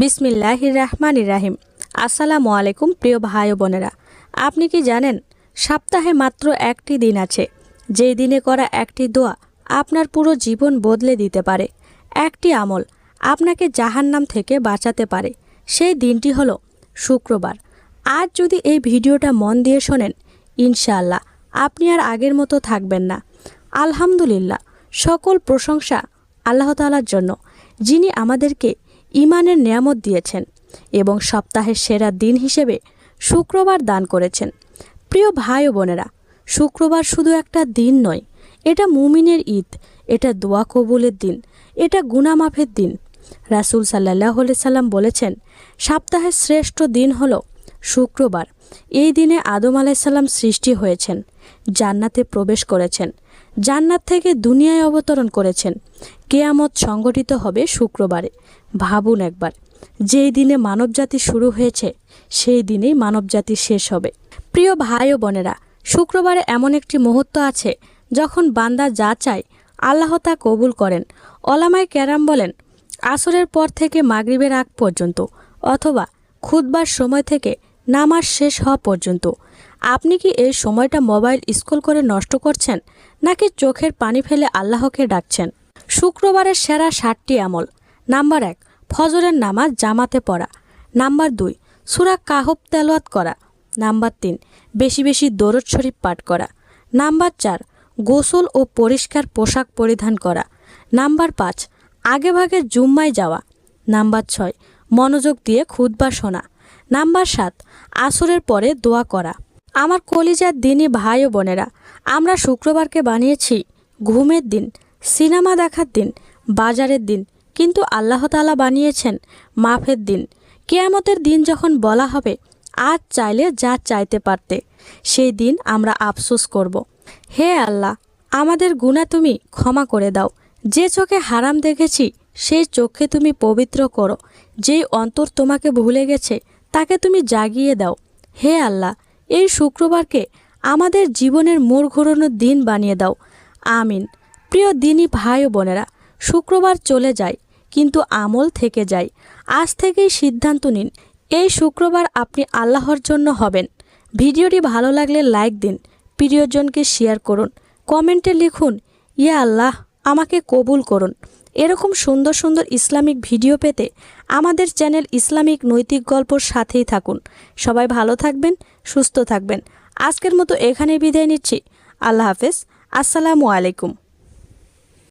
বিসমিল্লাহ রহমান রাহিম আসসালামু আলাইকুম প্রিয় ভাই ও বোনেরা। আপনি কি জানেন, সপ্তাহে মাত্র একটি দিন আছে। যেই দিনে করা একটি দোয়া আপনার পুরো জীবন বদলে দিতে পারে। একটি আমল আপনাকে জাহান্নাম থেকে বাঁচাতে পারে। সেই দিনটি হলো শুক্রবার। আজ যদি এই ভিডিওটা মন দিয়ে শোনেন, ইনশাআল্লাহ আপনি আর আগের মতো থাকবেন না। আলহামদুলিল্লাহ, সকল প্রশংসা আল্লাহ তালার জন্য, যিনি আমাদেরকে ইমানের নিয়ামত দিয়েছেন এবং সপ্তাহের সেরা দিন হিসেবে শুক্রবার দান করেছেন। প্রিয় ভাই ও বোনেরা, শুক্রবার শুধু একটা দিন নয়, এটা মুমিনের ঈদ, এটা দোয়া কবুলের দিন, এটা গুনামাফের দিন। রাসুল সাল্লাহ সাল্লাম বলেছেন, সপ্তাহের শ্রেষ্ঠ দিন হল শুক্রবার। এই দিনে আদম আলাইসাল্লাম সৃষ্টি হয়েছেন, জান্নাতে প্রবেশ করেছেন। জান্নাত থেকে দুনিয়ায় অবতরণ করেছেন। কেয়ামত সংগঠিত হবে শুক্রবারে। ভাবুন একবার, যেই দিনে মানবজাতি শুরু হয়েছে, সেই দিনেই মানবজাতি শেষ হবে। প্রিয় ভাই ও বোনেরা, শুক্রবারে এমন একটি মুহূর্ত আছে, যখন বান্দা যা চায়, আল্লাহ তা কবুল করেন। অলামায় ক্যারাম বলেন, আসরের পর থেকে মাগরিবের আগ পর্যন্ত, অথবা খুদবার সময় থেকে নামাজ শেষ হওয়া পর্যন্ত। আপনি কি এই সময়টা মোবাইল স্কুল করে নষ্ট করছেন, নাকি চোখের পানি ফেলে আল্লাহকে ডাকছেন? শুক্রবারের সেরা ষাটটি আমল। নাম্বার এক, ফজরের নামাজ জামাতে পড়া। নাম্বার দুই, সুরা কাহব তেলোয়াত করা। নাম্বার তিন, বেশি বেশি দরদ শরীফ পাঠ করা। নাম্বার চার, গোসল ও পরিষ্কার পোশাক পরিধান করা। নাম্বার পাঁচ আগেভাগে জুম্মায় যাওয়া। নাম্বার ছয়, মনোযোগ দিয়ে খুদবা শোনা। নাম্বার সাত, আসরের পরে দোয়া করা। আমার কলিজার দিনই ভাই ও বোনেরা, আমরা শুক্রবারকে বানিয়েছি ঘুমের দিন, সিনেমা দেখার দিন, বাজারের দিন, কিন্তু আল্লাহ তালা বানিয়েছেন মাফের দিন। কেয়ামতের দিন যখন বলা হবে, আজ চাইলে যা চাইতে পারতে, সেই দিন আমরা আফসোস করব। হে আল্লাহ, আমাদের গুণা তুমি ক্ষমা করে দাও। যে চোখে হারাম দেখেছি, সেই চোখে তুমি পবিত্র করো। যেই অন্তর তোমাকে ভুলে গেছে, তাকে তুমি জাগিয়ে দাও। হে আল্লাহ এই শুক্রবারকে আমাদের জীবনের মোড় ঘোরানোর দিন বানিয়ে দাও। আমিন। প্রিয় দিনই ভাই ও বোনেরা, শুক্রবার চলে যায়, কিন্তু আমল থেকে যায়। আজ থেকেই সিদ্ধান্ত নিন, এই শুক্রবার আপনি আল্লাহর জন্য হবেন। ভিডিওটি ভালো লাগলে লাইক দিন, প্রিয়জনকে শেয়ার করুন, কমেন্টে লিখুন, ইয়া আল্লাহ, আমাকে কবুল করুন। এরকম সুন্দর সুন্দর ইসলামিক ভিডিও পেতে আমাদের চ্যানেল ইসলামিক নৈতিক গল্পর সাথেই থাকুন। সবাই ভালো থাকবেন, সুস্থ থাকবেন। আজকের মতো এখানেই বিদায় নিচ্ছি। আল্লাহ হাফেজ। আসসালামু আলাইকুম।